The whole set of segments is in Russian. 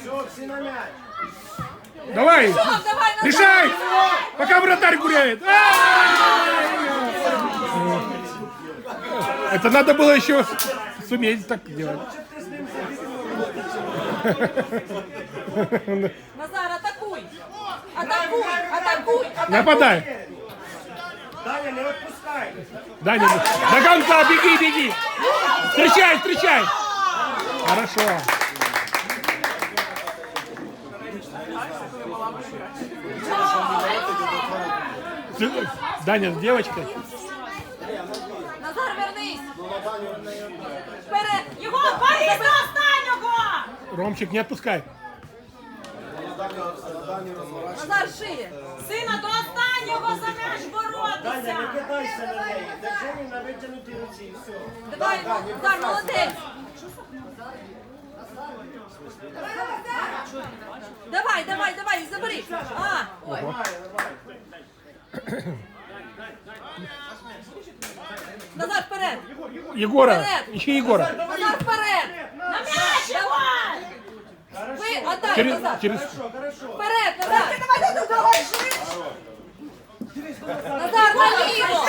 Все, всі на м'яч. Давай! Пішов, давай назад. Решай! Пока вратарь гуляет! Это надо было еще суметь так делать. Назар, атакуй! Атакуй! Атакуй! Атакуй! Нападай! Даня, не відпускай. Даня, до конца беги, беги! Встречай, встречай! Хорошо. Ты- Даня, девочка. Назар, вернись! Вперед! Його борись до останнього! Ромчик, не отпускай. Назар, шиє! Сина до останнього за м'яч Даня, не боротися! кидайся на неї. Держи її на витягнутій руці. і Все. Давай, Назар, молодець! Давай, давай, давай, забери! А, ой. Назар, вперед! Егора, Вперед! ищи Егора. Назар, вперед! На м'яч! Давай! Ви, отдай, Через, Назар! через... Хорошо, хорошо. Вперед, Назар! Давай, давай, давай, Назар, наліво!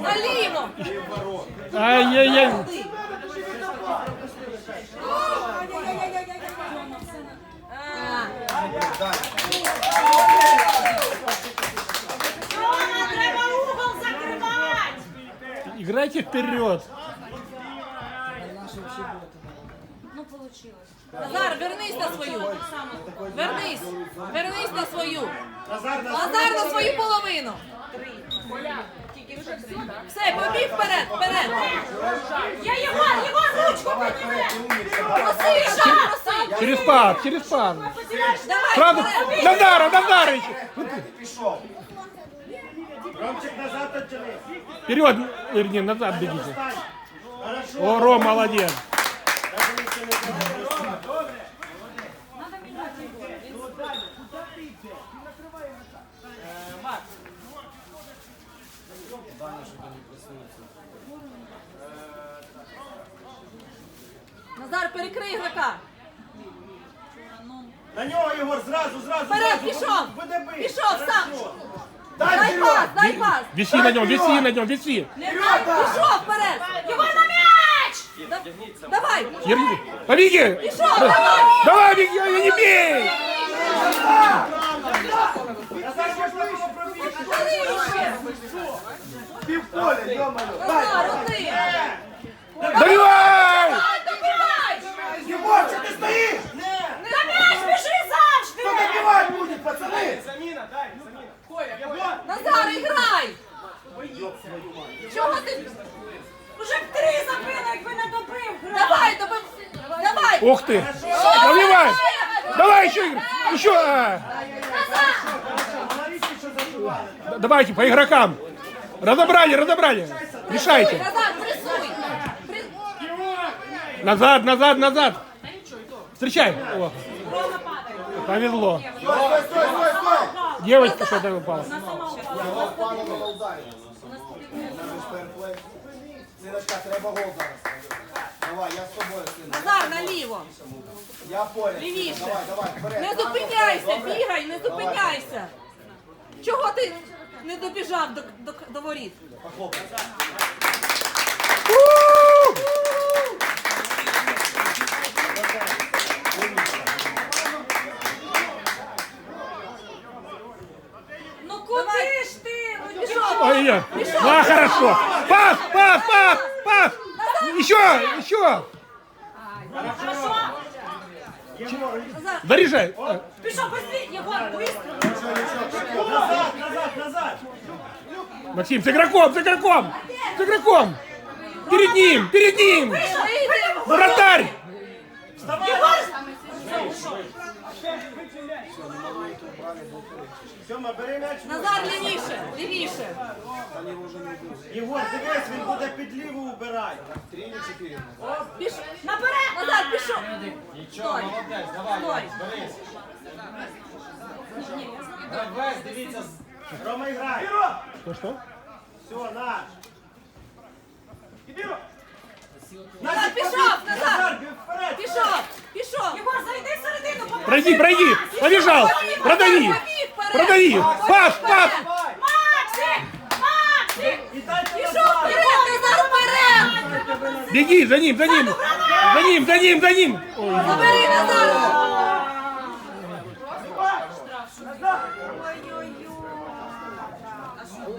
Наліво! Ай-яй-яй. А, Играйте вперед. Назар, вернись на свою! Вернись! Вернись на свою! Назар, Назар. Назар на свою половину! Все, побіг вперед, вперед! Я його, його ручку підніми! Проси, Іша, проси! Через пас, через пас. Давай, Сразу. вперед! Назара, Назара еще. Пішов. Ромчик назад оттяни. Вперед, вернее, назад бегите. Стань. Хорошо. О, Ром, молодец. Назар, перекрий игрока! На нього, Єгор, зразу, зразу. Вперед, зразу. пішов! Буде бий. Пішов, сам! Хорошо. Дай Дай пас, вперед. дай пас! Виси на нем, виси на нем, виси. Пішов вперед! Його на м'яч! Да- Давай! Ерни. Побеги. Пішов, давай! Давай, беги, а не бей. Назар, можливо, пробіг. Ближче! Півполя, йомаю. Назар, один! Добивай. Давай! Ты. Добивай. Давай еще, игр- еще. а. Давайте по игрокам. Разобрали, разобрали. При- Назад, назад, назад. Встречай. О, повезло. Девочка что-то упала. Синочка, треба гол зараз. Давай, я з тобою, син. Назар, наліво! Я поряд. Лівіше! Давай, давай, вперед. Не зупиняйся, бігай, не зупиняйся! Чого ти не добіжав до, до, до воріт? Ну Пішов! Ой, я. А, хорошо. Пас, пас, пас, пас. Еще, еще. Хорошо? Назар, Заряжай. Пішов быстрее, Єгор, быстро! Назад, назад, назад. Максим, с игроком, с игроком. С игроком. Перед ним, перед ним. вийди! Вратарь. Сьома, бери м'яч. Назар, лівіше, лівіше! Єгор, дивись, він буде під ліву убирати. Три или четыре. Піш... Наперед! Назар, пішов! Нічого, Стой. молодець, давай, Стой. борись. Гравець, дивіться, з- Рома, грай. Что, что? Все, наш. Назар, пішов! Назар! Назар, бій вперед. Пішов! Пройди, пройди. Побежал. Продави. Продави. Пас, пас. Максик! Максик! Пішов вперед, Назар, вперед! Беги, за ним, за ним. За ним, за ним, за ним. Забери Назара!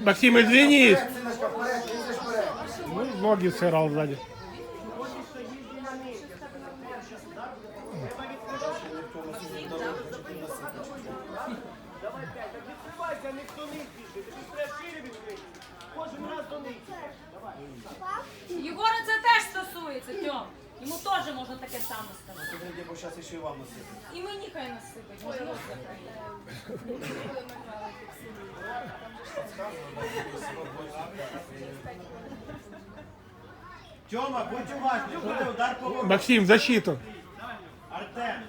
Максим, извинись. Ну, Ноги сырал сзади. Йому теж можна таке саме сказати. Смотрите, бо зараз ще і вам насипать. І мені хай насипать. Може, нос закриє. Тьома, будь уважний, буде удар по голові. Максим, в защиту. Артем.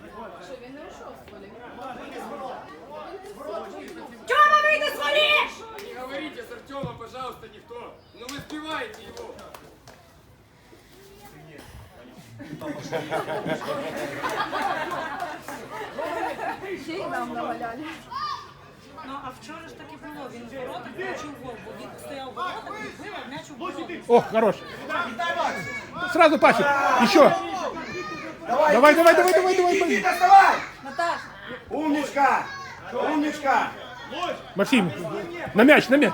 Тьома, вийди з воріт! Не говорите с Артема, пожалуйста, никто. Ну вы сбиваете его. Ну, а вчора ж таки було. Він в воротах включив гол, бо він стояв в воротах, відбив, а м'яч у ворота. Ох, хорош. Сразу пасик. Еще. Давай, давай, давай, давай, давай. давай. Никита, вставай! Наташ, Умничка! Умничка! Максим, на мяч, на мяч.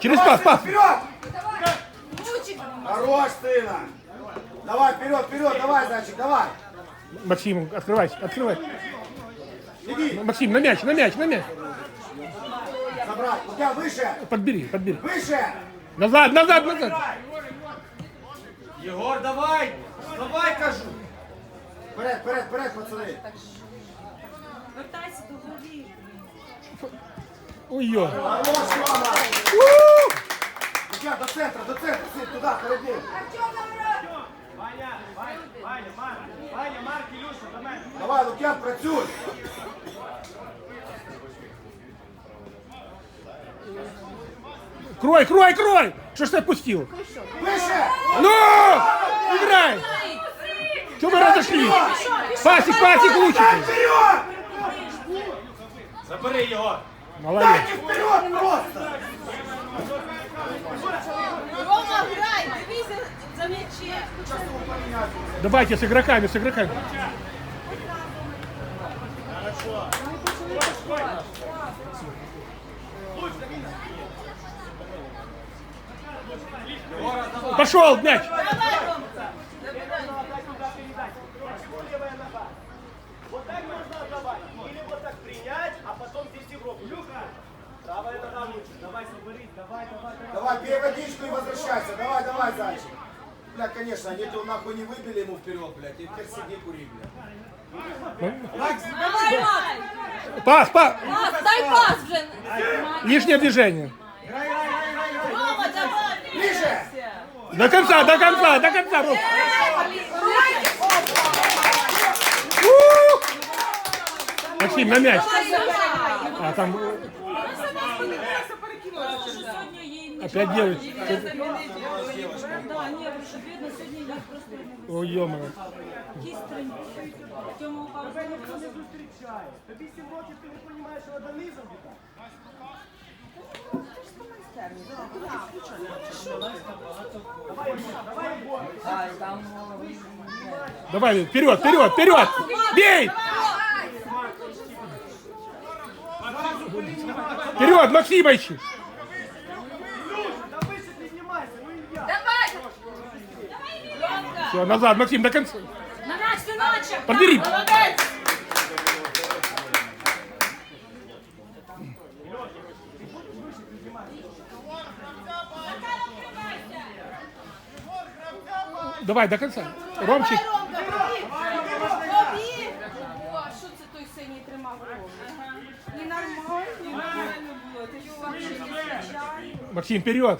Через пас, пас. Вперед! Хорош, сына! Давай, вперед, вперед, давай, зайчик, давай! Максим, открывайся, открывай. Иди, Максим, на мяч, на мяч, на мяч. забрать, у тебя выше, Подбери, подбери. выше! Назад, назад, назад. Єгор, давай! Давай, кажу! Вперед, вперед, вперед, пацаны! Вертайся до голів. Ой-ё. Хорош, мама! У тебя до центра, до центра, сын, туда, перед ним! Ваня, Ваня, Ваня, Марк, Ваня, Марк, Ілюша, до мене. Давай, Лукьян, працюй! Крой, крой, крой. Что ж ты отпустил? Выше! Ну! Играй! Что вы разошлись? Пасик, пасик, лучик. Вперед! Забери його! Молодец. Дайте вперед просто! Рома, грай! Дивися за м'ячем! Давайте с игроками, с игроками. Пошел мяч. Вот так можно отдавать. Или вот так принять, а потом здесь игрок. Люха! Правая нога лучше. Давай, соберись, давай, давай, давай. Давай, пей водичку и возвращайся. Давай, давай, зайчик. Бля, конечно, они то нахуй не выбили ему вперед, блядь. И теперь сиди кури, блядь. Давай, Макс! Пас, пас. Макс, дай пас вже! Лишнее движение. Рома, давай! Ближе! До конца, до конца, до конца. Ром. У! Максим, на мяч. А там э, Сьогодні їй не опять делать. Да, ні, просто бідно, сьогодні їй просто Ой, ё-моё. кістрень. Тьому упав. Тебе ніхто не зустрічає. Тобі 7 років, ти не розумієш, що треба низом віддати. Давай, вперед, вперед, вперед! Бей! Вперед, Максимович! Все, назад, Максим, до конца. На м'яч, синочок! Подбери. Молодець! Давай, до конца. Ромчик. Ромка, побіг! Побіг! О, що це той синій тримав Рому? Ненормально. Ненормально було. Ти його взагалі не зустрічаєш. Максим, вперед.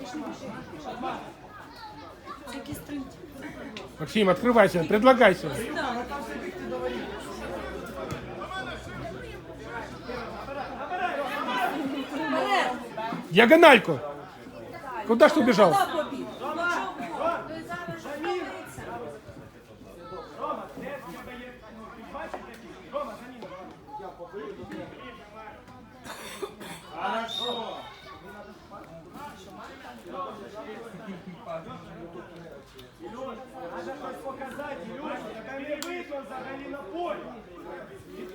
пішли. Це кістрень. Максим, открывайся, предлагайся. Диагональку. Куда ж ты убежал? Куда побіг? Рома, де в тебе є? Ну, ти бачиш, який? Рома, за ним. взагалі на полі.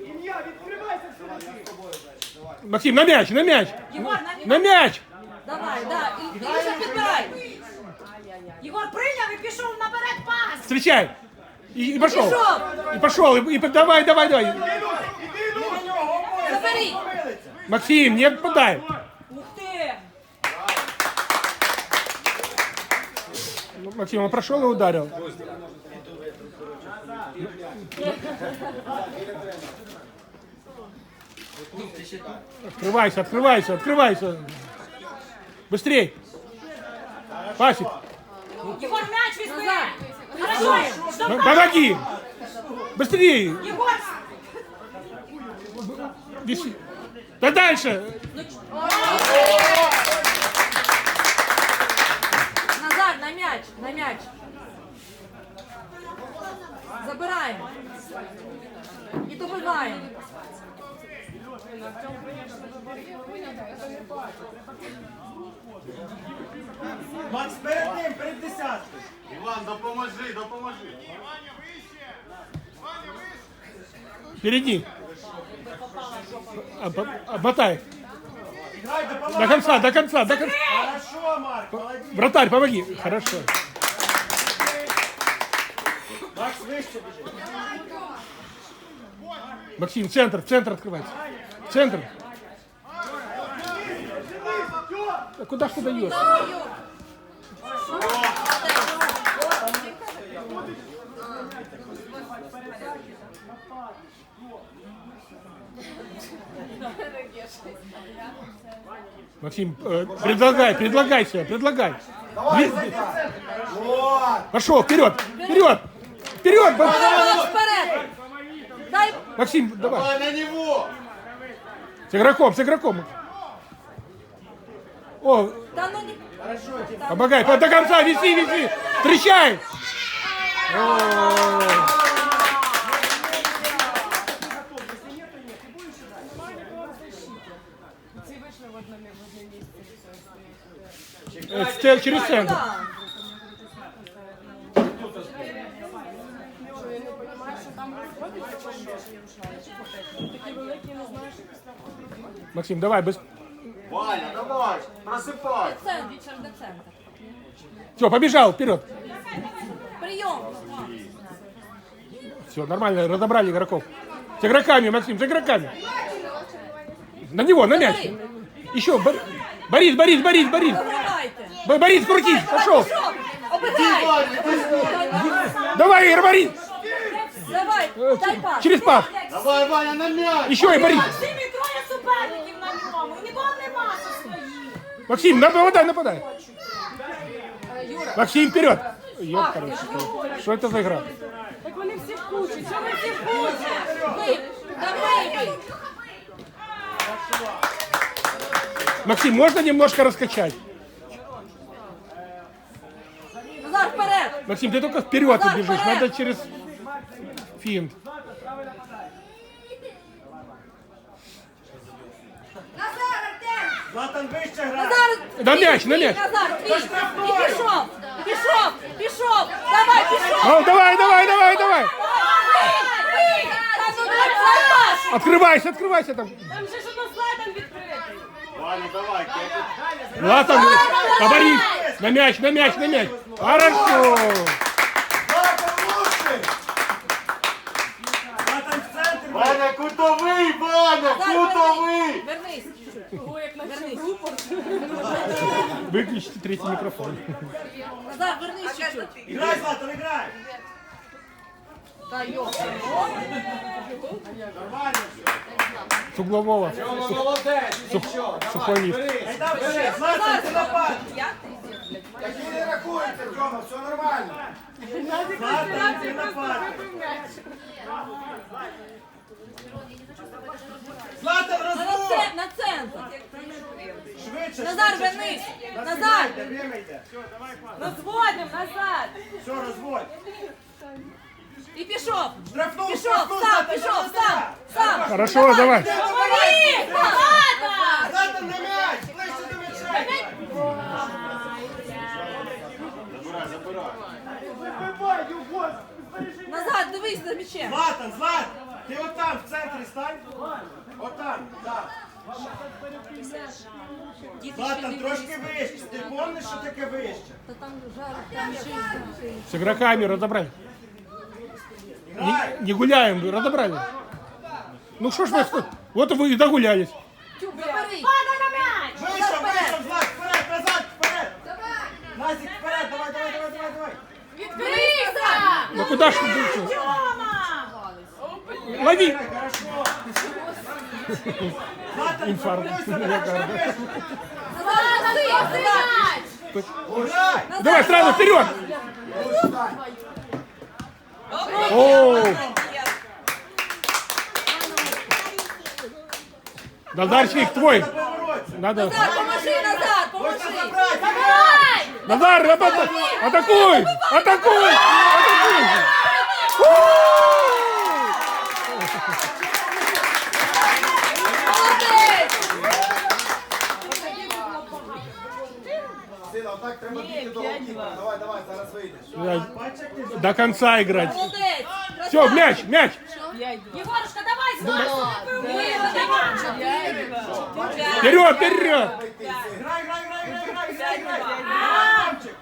Ім'я, відкривайся всередині. Максим, на мяч, на мяч. Єгор, на... На мяч. Давай, да. І- Ілюша, підбирай. Єгор прийняв і пішов наперед пас. Встречай. И, и пошел. Пішов. И пошел. И, и давай, давай, давай. Заберіть. Максим, не отпадай. Ух ти! Ну, Максим, он прошел и ударил. Открывайся, открывайся, открывайся. Быстрей. Пасик, Єгор, м'яч візьми! Хорошо! Стоп! помоги. Быстрее. Єгор! Виси. Да дальше. Назар, на м'яч, на м'яч. Забираємо. І добиваємо. Макс, перед ним, перед десяткою. Іван, допоможи, допоможи. Впереди. Об- Обмотай. Грай, допомагай. До конца, до конца, до конца. Хорошо, Марк, молодець. Вратарь, помоги. Хорошо. Макс, вище біжи. Максим, центр, центр открывается. Центр. А куда ж ты даешь? Максим, э, предлагай, предлагай себя, предлагай. Давай. Пошел, вперед, вперед, вперед. Дай Максим, давай. Давай на него! С игроком, с игроком. О, Та ну не... помогай, до конца, виси, виси. Встречай. О. Э, Через центр. Да. Максим, давай, без... Ваня, давай, просыпай! Центр, Вічер, до центра. Все, побежал, вперед. Прийом. Все, нормально, разобрали игроков. С игроками, Максим, с игроками. На него, на мяч. Еще, Бор- Борис, Борис, Борис, Борис. Добивайте. Бо- Борис, крутись, пошел. Пішов. Обігай. Давай, Игорь, Борис. Давай, Э, дай пас. Через пас. Давай, Ваня, на мяч! Еще и Борис. Максим і троє суперників на ньому. У нікого нема со своїх. Максим, нападай, нападай. Максим, вперед. Ёпта, что это за игра? Так вони всі в кучі. Чого ви всі в кучі? Ви, давай, ви. Максим, можно немножко раскачать? Назар, вперед. Максим, ты только вперед убежишь, надо через финт. Златан вище грає. Назар, На твій, м'яч, на твій, м'яч. Назар, твій. І пішов. Пішов, пішов. Давай, пішов. Ну, давай, давай, давай, давай. Давай. Та ну дай пас. Открывайся, открывайся там. Там же ж одна слайдом відкритий. Ваня, давай, Кепи. Латан, а Борис, на мяч, на мяч, на мяч. Хорошо. Выключите третий микрофон. Назар, вернись чуть-чуть. Грай, Златан, грай. Та йо. С углового. Молодець. Сух- сухой низ. Айда, бери. Златан, ти напад. І не рахується, Тьома, все нормально. Златан, ти напад. Златан, На розбор. це- На центр. Швидше, Назар, Назар, вернись! Назар! Время йде. Розводим, назад! Все, розводь. І пішов! Штрафну, Пішов, штрафну, сам, за пішов, тебе, сам! Сам! Хорошо, давай. Говори! Багато! Дай там на м'яч, ближче до м'яча. Вибивай, Югос, збережи. Назад, дивись за м'ячем! Златан, Злат, ти отам в центрі стань. Отам, так. Златан, трошки вище. Ти помниш, що таке вище? С игроками разобрали. Грай. Не гуляем, разобрали. Ну что ж вы, вот вы и догулялись. Забери! Вийшов, вийшов, Злат, вперед, назад, вперед. Назік, вперед, давай, давай, давай, давай, давай. Відкрийся! Ну куда ж ты? дальше? Лови! Хорошо. Грай. Давай, сразу вперед! Назарчик твой! Надо. Назад, поможи, назад, поможи! Давай! Назар, ата- атакуй! Атакуй! Атакуй! До конца играть. Молодець! Все, мяч, мяч! Єгорушка, давай знову! Ні, давай! Вперед, вперед! Грай, грай, грай, грай, грай, грай, грай. Ромчик.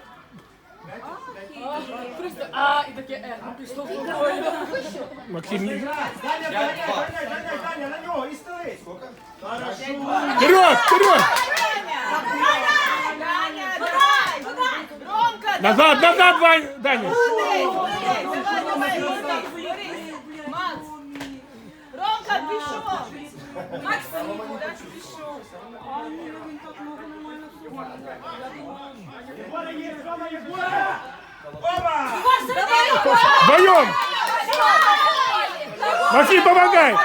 Максим, не- Грай. Даня, Даня, Даня, Даня, Даня, на нього і стелись. Хорошо. вперед, вперед! Назад, назад, Вань, Даня! Ромка, пішов! Максим! Оба! Вдвоем! Максим, помогай!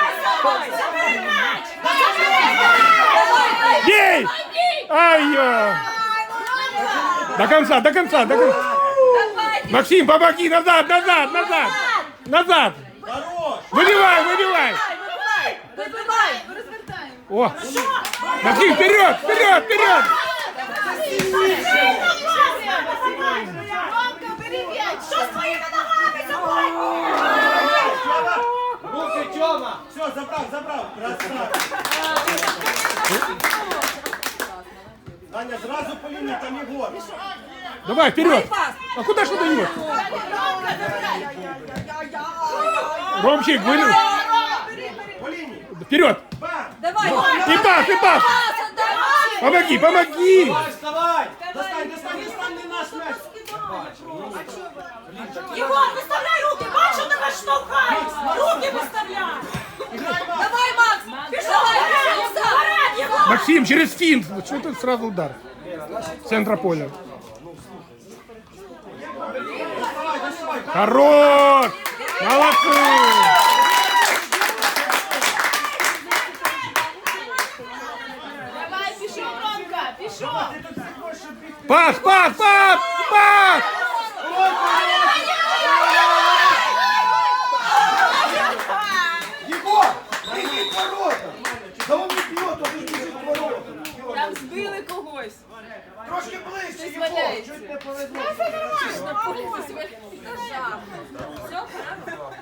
Бей! Ай-я! До конца, до конца, до конца! Максим, помоги! Назад, назад, назад! Назад! Хорош! Выбивай, выбивай! О! Максим, вперед, вперед, вперед! Все, забрав, забрав. Красавчик. Даня, зразу по лінії, там Єгор. Давай, вперед! А куда что даешь? Ромка, давай! Ромчик, вы... Рома, бери, бери! По лінії. Вперед! Бам! Давай! И пас, и пас! Пас, отдай! Помоги, помоги! Вставай! Достань, достань, достань, не наш м'яч. Єгор, виставляй руки! Бачу, тебе штовхають! Руки виставляй! Давай, Максим, через финт! Вот Что тут сразу удар? С Центра поля. Доставай, доставай. Хорош! Молодцы! Давай, пішов, Ромка! Пішов! Ти тут не хочеш бігти. Пас, пас, пас! Пас! Чуть не повезло. Все,